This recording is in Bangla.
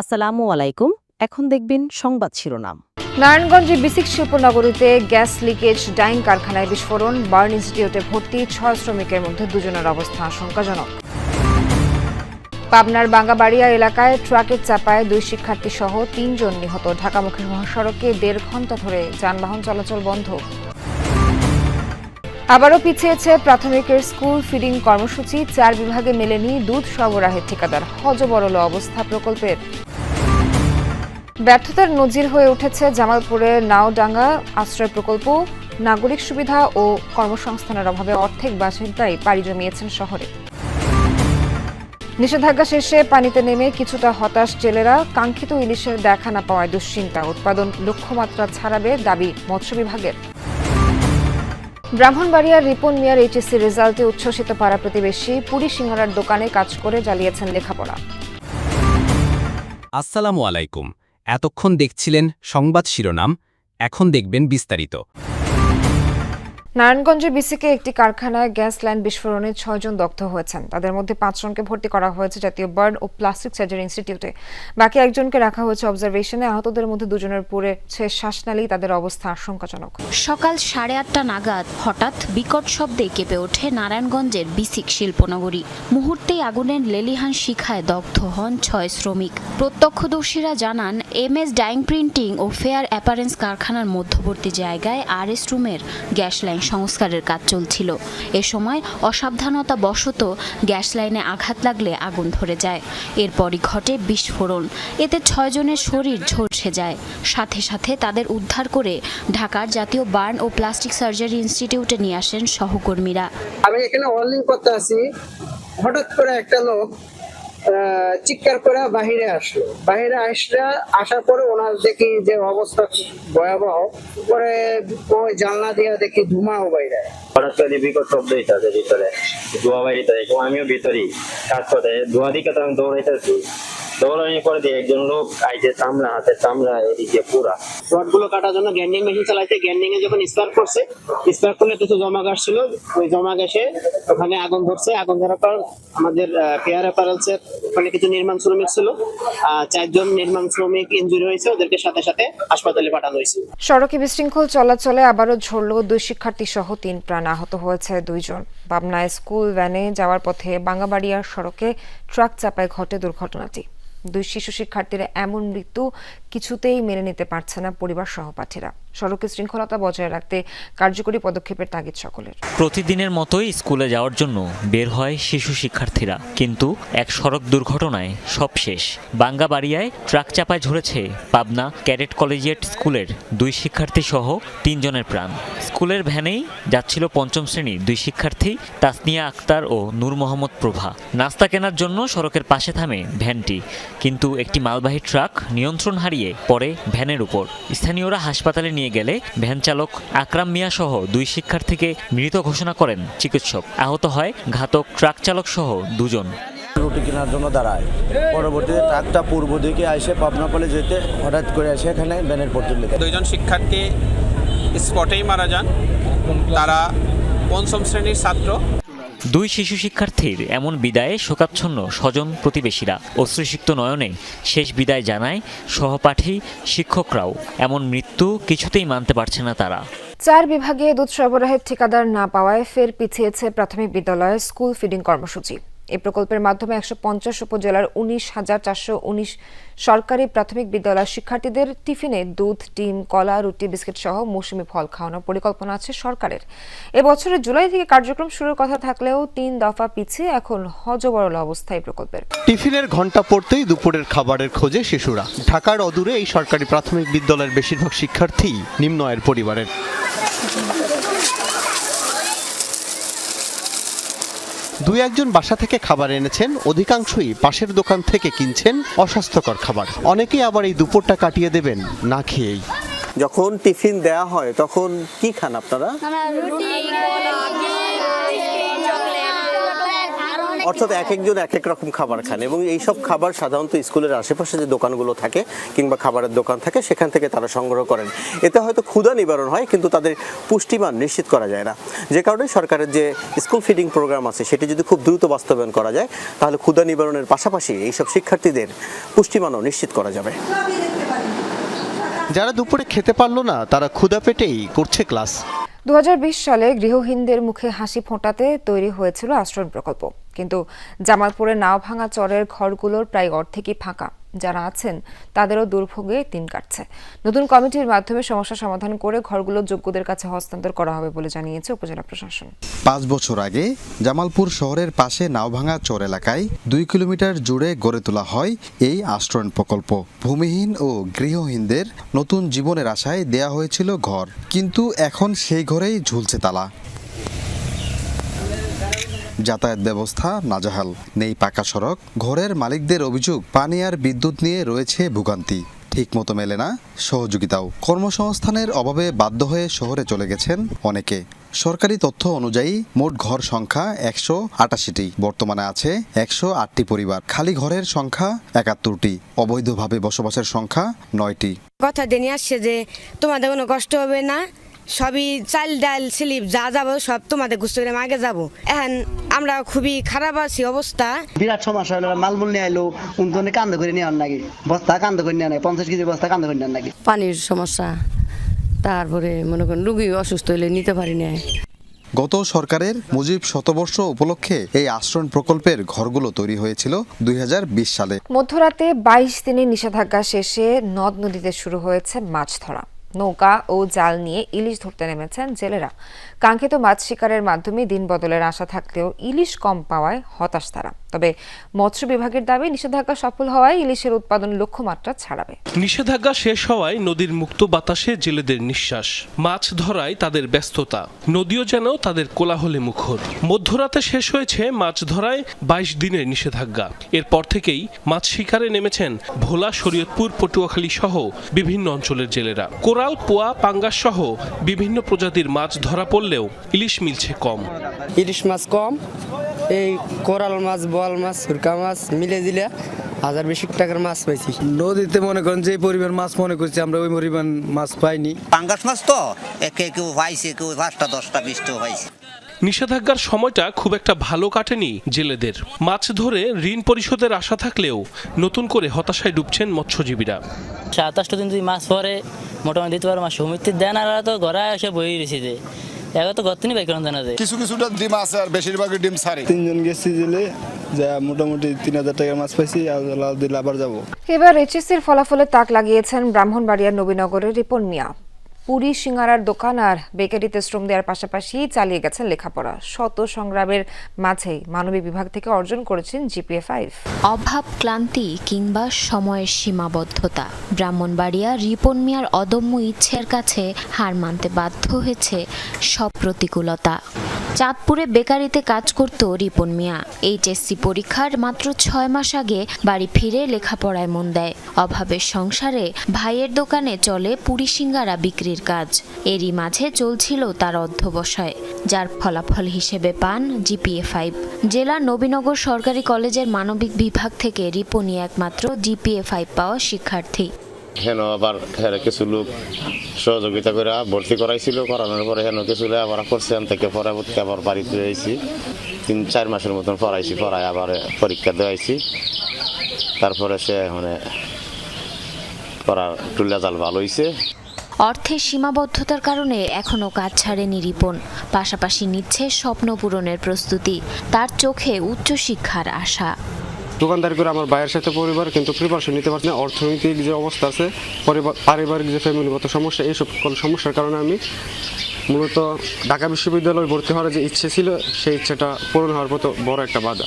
আসসালামু আলাইকুম, এখন দেখবেন সংবাদ শিরোনাম। নারায়ণগঞ্জে বিসিক শিল্পনগরীতে গ্যাস লিকেজ, ডাইং কারখানায় বিস্ফোরণ, বার্ন ইনস্টিটিউটে ভর্তি, ছয় শ্রমিকের মধ্যে দুজনের অবস্থা আশঙ্কাজনক। পাবনার বাঙ্গাবাড়িয়া এলাকায় ট্রাকের চাপায় দুই শিক্ষার্থী সহ তিনজন নিহত। ঢাকামুখী মহাসড়কে দেড় ঘণ্টা ধরে যানবাহন চলাচল বন্ধ। আবারও পিছিয়েছে প্রাথমিকের স্কুল ফিডিং কর্মসূচি। চার বিভাগে মেলেনি দুধ সরবরাহের ঠিকাদার। হজবরল অবস্থা প্রকল্পের। ব্যর্থতার নজির হয়ে উঠেছে জামালপুরের নাওডাঙ্গা আশ্রয় প্রকল্প। নাগরিক সুবিধা ও কর্মসংস্থানের অভাবে অর্ধেক বাসিন্দাই পাড়ি জমিয়েছেন শহরে। নিষেধাজ্ঞা শেষে পানিতে নেমে কিছুটা হতাশ জেলেরা। কাঙ্ক্ষিত ইলিশের দেখা না পাওয়ায় দুশ্চিন্তা। উৎপাদন লক্ষ্যমাত্রা ছাড়াবে দাবি মৎস্য বিভাগের। ব্রাহ্মণবাড়িয়ার রিপন মিয়ার এইচএসসি রেজাল্টে উচ্ছ্বসিত পাড়া প্রতিবেশী পুরি সিংহরার দোকানে কাজ করে চালিয়েছেন লেখাপড়া। আসসালামু আলাইকুম। এতক্ষণ দেখছিলেন সংবাদ শিরোনাম, এখন দেখবেন বিস্তারিত। নারায়ণগঞ্জের বিসিকে একটি কারখানায় গ্যাস লাইন বিস্ফোরণে ছয়জন দগ্ধ হয়েছেন। তাদের মধ্যে পাঁচজনকে ভর্তি করা হয়েছে জাতীয় বার্ন ও প্লাস্টিক সার্জারি ইনস্টিটিউটে। বাকি একজনকে রাখা হয়েছে অবজারভেশনে। আহতদের মধ্যে দুজনের পুড়েছে শ্বাসনালী তাদের অবস্থা আশঙ্কাজনক। সকাল সাড়ে আটটা নাগাদ হঠাৎ বিকট শব্দে কেঁপে ওঠে নারায়ণগঞ্জের বিসিক শিল্পনগরী। মুহূর্তেই আগুনের লেলিহান শিখায় দগ্ধ হন ছয় শ্রমিক। প্রত্যক্ষদর্শীরা জানান এম এস ডাইং প্রিন্টিং ও ফেয়ার অ্যাপারেন্স কারখানার মধ্যবর্তী জায়গায় আর এস রুমের গ্যাস লাইন সংস্কারের কাজ চলছিল। এ সময় অসাবধানতা বশত গ্যাস লাইনে আঘাত লাগলে আগুন ধরে যায়। এরপরই ঘটে বিস্ফোরণ। এতে ছয়জনের শরীর ঝলসে যায়। সাথে সাথে তাদের উদ্ধার করে ঢাকার জাতীয় বার্ন ও প্লাস্টিক সার্জারি ইনস্টিটিউটে নিয়ে আসেন সহকর্মীরা। আমি এখানে ওয়ার্নিং করতে আছি হঠাৎ করে একটা লোক চিৎকার করে বাহিরে আসলো। বাহিরে আসলে আসার পরে ওনার দেখি যে অবস্থা ভয়াবহ। পরে ওই জানলা দিয়ে দেখি ধুমাও বাইরে। হঠাৎ ভিতরে। এবং আমিও ভিতরেই। কাজ করে ধোয়া দিকে তো আমি দৌড়াইতেছি। দৌড়ানোর পরে দিয়ে একজন লোক আইছে চামড়া হাতে চামড়া এদিকে পুরা। রডগুলো কাটার জন্য গ্যান্ডিং মেশিন চালাইছে। গ্যান্ডিং এ যখন স্পার্ক করছে স্পার্ক করলে কিছু জমা গ্যাস ছিল। ওই জমা গ্যাসে ওখানে আগুন ধরছে। আগুন ধরার পর আমাদের ফেয়ার অ্যাপারেলসের ওখানে কিছু নির্মাণ শ্রমিক ছিল। চারজন নির্মাণ শ্রমিক ইনজুরি হয়েছে। ওদেরকে সাথে সাথে হাসপাতালে পাঠানো হয়েছে। সড়কে বিশৃঙ্খল চলাচলে আবারও ঝরল দুই শিক্ষার্থী সহ তিন প্রাণ আহত হয়েছে দুইজন। পাবনায় স্কুল ভ্যানে যাওয়ার পথে বাঙ্গাবাড়িয়ার সড়কে ট্রাক চাপায় ঘটে দুর্ঘটনাটি। দুই শিশু শিক্ষার্থীর এমন মৃত্যু কিছুতেই মেনে নিতে পারছে না পরিবার সহপাঠীরা। সড়কে শৃঙ্খলতা বজায় রাখতে কার্যকরী পদক্ষেপের তাগিদ সকলের। প্রতিদিনের মতোই স্কুলে যাওয়ার জন্য বের হয় শিশু শিক্ষার্থীরা। কিন্তু এক সড়ক দুর্ঘটনায় সব শেষ। বাঙ্গাবাড়িয়ায় ট্রাক চাপায় ঝরেছে পাবনা ক্যাডেট কলেজিয়েট স্কুলের দুই শিক্ষার্থী সহ তিনজনের প্রাণ। স্কুলের ভ্যানেই যাচ্ছিল পঞ্চম শ্রেণির দুই শিক্ষার্থী তাসনিয়া আক্তার ও নূর মোহাম্মদ প্রভা। নাস্তা কেনার জন্য সড়কের পাশে থামে ভ্যানটি। কিন্তু একটি মালবাহী ট্রাক নিয়ন্ত্রণ হারিয়ে পড়ে ভ্যানের উপর। স্থানীয়রা হাসপাতালে নিয়ে গেলে ভ্যান চালক আকরাম মিয়া সহ দুই শিক্ষার্থীকে মৃত ঘোষণা করেন চিকিৎসক। আহত হয় ঘাতক ট্রাক চালক সহ দুজন। রুটি কেনার জন্য দাঁড়ায়। পরবর্তীতে ট্রাকটা পূর্ব দিকে এসে পাবনা কলে যেতে হঠাৎ করে আসে এখানে ব্যানের পর তুলে দুইজন শিক্ষার্থী স্পটেই মারা যান। তারা পঞ্চম শ্রেণির ছাত্র। দুই শিশু শিক্ষার্থীর এমন বিদায়ে শোকাচ্ছন্ন স্বজন প্রতিবেশীরা অশ্রুসিক্ত নয়নে শেষ বিদায় জানায় সহপাঠী শিক্ষকরাও। এমন মৃত্যু কিছুতেই মানতে পারছে না তারা। চার বিভাগে দুধ সরবরাহের ঠিকাদার না পাওয়ায় ফের পিছিয়েছে প্রাথমিক বিদ্যালয়ের স্কুল ফিডিং কর্মসূচি। এই প্রকল্পের মাধ্যমে একশো পঞ্চাশ উপজেলার উনিশ হাজার চারশো উনিশ সরকারি প্রাথমিক বিদ্যালয়ের শিক্ষার্থীদের টিফিনে দুধ, ডিম, কলা, রুটি, বিস্কিট সহ মৌসুমি ফল খাওয়ানোর পরিকল্পনা আছে সরকারের। এবছরের জুলাই থেকে কার্যক্রম শুরুর কথা থাকলেও তিন দফা পিছিয়ে এখন হজবরল অবস্থা এই প্রকল্পের। টিফিনের ঘণ্টা পড়তেই দুপুরের খাবারের খোঁজে শিশুরা। ঢাকার অদূরে এই সরকারি প্রাথমিক বিদ্যালয়ের বেশিরভাগ শিক্ষার্থী নিম্ন আয়ের পরিবারের। দুই একজন বাসা থেকে খাবার এনেছেন অধিকাংশই পাশের দোকান থেকে কিনছেন অস্বাস্থ্যকর খাবার। অনেকেই আবার এই দুপুরটা কাটিয়ে দেবেন না খেয়েই। যখন টিফিন দেয়া হয় তখন কি খান আপনারা? অর্থাৎ এক একজন এক এক রকম খাবার খান এবং এই সব খাবার সাধারণত স্কুলের আশেপাশে যে দোকানগুলো থাকে কিংবা খাবারের দোকান থাকে সেখান থেকে তারা সংগ্রহ করেন। এতে হয়তো ক্ষুধা নিবারণ হয় কিন্তু তাদের পুষ্টিমান নিশ্চিত করা যায় না। যে কারণে সরকারের যে স্কুল ফিডিং প্রোগ্রাম আছে সেটি যদি খুব দ্রুত বাস্তবায়ন করা যায় তাহলে ক্ষুধা নিবারণের পাশাপাশি এইসব শিক্ষার্থীদের পুষ্টিমানও নিশ্চিত করা যাবে। যারা দুপুরে খেতে পারল না তারা ক্ষুধা পেটেই করছে ক্লাস। দু হাজার বিশ সালে গৃহহীনদের মুখে হাসি ফোঁটাতে তৈরি হয়েছিল আশ্রয় প্রকল্প। কিন্তু জামালপুরের নাও ভাঙা চরের ঘরগুলোর প্রায় অর্ধেকই ফাঁকা। যারা আছেন, তাদেরও দুর্ভোগে দিন কাটছে। নতুন কমিটির মাধ্যমে সমস্যা সমাধান করে ঘরগুলো যোগ্যদের কাছে হস্তান্তর করা হবে বলে জানিয়েছে উপজেলা প্রশাসন। পাঁচ বছর আগে জামালপুর শহরের পাশে নাওভাঙা চর এলাকায় দুই কিলোমিটার জুড়ে গড়ে তোলা হয় এই আশ্রয়ণ প্রকল্প। ভূমিহীন ও গৃহহীনদের নতুন জীবনের আশায় দেয়া হয়েছিল ঘর, কিন্তু এখন সেই ঘরেই ঝুলছে তালা। যাতায়াত ব্যবস্থা নাজাহাল। নেই পাকা সড়ক। ঘরের মালিকদের অভিযোগ, পানি আর বিদ্যুৎ নিয়ে রয়েছে ভোগান্তি। ঠিকমতো মেলে না সহযোগিতাও। কর্মসংস্থানের অভাবে বাধ্য হয়ে শহরে চলে গেছেন অনেকে। সরকারি তথ্য অনুযায়ী, মোট ঘর সংখ্যা একশো আটাশিটি। বর্তমানে আছে একশো আটটি পরিবার। খালি ঘরের সংখ্যা একাত্তরটি। অবৈধভাবে বসবাসের সংখ্যা নয়টি। কথা দিয়ে আসছে যে, তোমাদের কোনো কষ্ট হবে না? সবই চাল ডাল স্লিপ যা যাব সব তোমাদের গুস্ত করে আগে যাব। এখন আমরা খুবই খারাপ আছি অবস্থা। বিরাট সমস্যা হলো মালমূল নিয়ে আইলো উন্তনে কান্দ করে নিয়ে আন নাকি? বস্তা কান্দ করে নিয়ে নেয় পঞ্চাশ কেজি বস্তা কান্দ করে নেন নাকি? পানির সমস্যা। তারপরে মনে করেন রুগী অসুস্থ হইলে নিতে পারি না গত সরকারের মুজিব শতবর্ষ উপলক্ষে এই আশ্রয়ণ প্রকল্পের ঘরগুলো তৈরি হয়েছিল দুই হাজার বিশ সালে। মধ্যরাতে বাইশ দিনের নিষেধাজ্ঞা শেষে নদ নদীতে শুরু হয়েছে মাছ ধরা। নৌকা ও জাল নিয়ে ইলিশ ধরতে নেমেছেন জেলেরা। কাঙ্ক্ষিত মাছ শিকারের মাধ্যমে দিন বদলের আশা থাকলেও ইলিশ কম পাওয়ায় হতাশ তারা। তবে মৎস্য বিভাগের দাবি নিষেধাজ্ঞা সফল হওয়ায় ইলিশের উৎপাদন লক্ষ্যমাত্রা ছাড়াবে। নিষেধাজ্ঞা শেষ হওয়ায় নদীর মুক্ত বাতাসে জেলেদের নিঃশ্বাস মাছ ধরায় তাদের ব্যস্ততা নদীও যেন তাদের কোলাহলে মুখর। মধ্যরাতে শেষ হয়েছে মাছ ধরায় বাইশ দিনের নিষেধাজ্ঞা। এরপর থেকেই মাছ শিকারে নেমেছেন ভোলা শরীয়তপুর পটুয়াখালী সহ বিভিন্ন অঞ্চলের জেলেরা। কোরাল পোয়া পাঙ্গাস সহ বিভিন্ন প্রজাতির মাছ ধরা পড়লেও ইলিশ মিলছে কম। ইলিশ মাছ কম এই কোরাল মাছ বোয়াল মাছ সুরকা মাছ মিলে দিলে হাজার বেশি টাকার মাছ পাইছি। নদীতে মনে করেন যে পরিমাণ মাছ মনে করছি আমরা ওই পরিমাণ মাছ পাইনি। পাঙ্গাস মাছ তো? একে কেউ পাইছে কেউ পাঁচটা দশটা বিশটাও পাইছে। নিষেধাজ্ঞার সময়টা খুব একটা ভালো কাটেনি জেলেদের। মাছ ধরে ঋণ পরিশোধের আশা থাকলেও নতুন করে হতাশায় ডুবছেন মৎস্যজীবীরা। সাতাশটা দিন যদি মাছ পরে মোটামুটি দিতে পারো মাছ সমিতির দেন আর তো ঘরে এসে বই রয়েছে যে এবার তো গর্তনি বাইক জানা যায় কিছু কিছুটা ডিম আছে আর বেশিরভাগই ডিম সারি তিনজন গেছি জেলে যা মোটামুটি তিন হাজার টাকার মাছ পাইছি আল্লাহ দিলে আবার যাব। এবার এইচএসসির ফলাফলে তাক লাগিয়েছেন ব্রাহ্মণবাড়িয়ার নবীনগরের রিপন মিয়া। পুরী সিঙ্গারার দোকান আর বেকারিতে শ্রম দেওয়ার পাশাপাশি চালিয়ে গেছেন লেখাপড়া। শত সংগ্রামের মাঝেই মানবিক বিভাগ থেকে অর্জন করেছেন জিপিএ ফাইভ। অভাব, ক্লান্তি কিংবা সময়ের সীমাবদ্ধতা। ব্রাহ্মণবাড়িয়া রিপন মিয়ার অদম্য ইচ্ছের কাছে হার মানতে বাধ্য হয়েছে সব প্রতিকূলতা। চাঁদপুরে বেকারিতে কাজ করত রিপন মিয়া। এইচএসসি পরীক্ষার মাত্র ছয় মাস আগে বাড়ি ফিরে লেখাপড়ায় মন দেয়। অভাবের সংসারে ভাইয়ের দোকানে চলে পুরি সিঙ্গারা বিক্রির কাজ। এরই মাঝে চলছিল তার অধ্যবসায়, যার ফলাফল হিসেবে পান জিপিএ ফাইভ। জেলার নবীনগর সরকারি কলেজের মানবিক বিভাগ থেকে রিপনি একমাত্র জিপিএ ফাইভ পাওয়া শিক্ষার্থী। হেন আবার হেন কিছু লোক সহযোগিতা করে ভর্তি করাইছিল। করানোর পরে হেন কিছু আবার করছে থেকে পরবর্তী আবার বাড়িতে আইছি। তিন, চার মাসের মতন পড়াইছি পড়াই আবার পরীক্ষা দেওয়াইছি। তারপরে সে মানে পড়ার টুল্লা জাল ভালো হয়েছে অর্থের সীমাবদ্ধতার কারণে এখনও কাজ ছাড়েনি রিপন, পাশাপাশি নিচ্ছে স্বপ্ন পূরণের প্রস্তুতি। তার চোখে উচ্চশিক্ষার আশা। দোকানদারি করে আমার ভাইয়ের সাথে পরিবার, কিন্তু প্রিপারেশন নিতে পারছি না। অর্থনৈতিক যে অবস্থা আছে, পরিবার, পারিবারিক যে ফ্যামিলিগত সমস্যা, এইসব সমস্যার কারণে আমি মূলত ঢাকা বিশ্ববিদ্যালয়ে ভর্তি হওয়ার যে ইচ্ছে ছিল, সেই ইচ্ছেটা পূরণ হওয়ার মতো বড় একটা বাধা।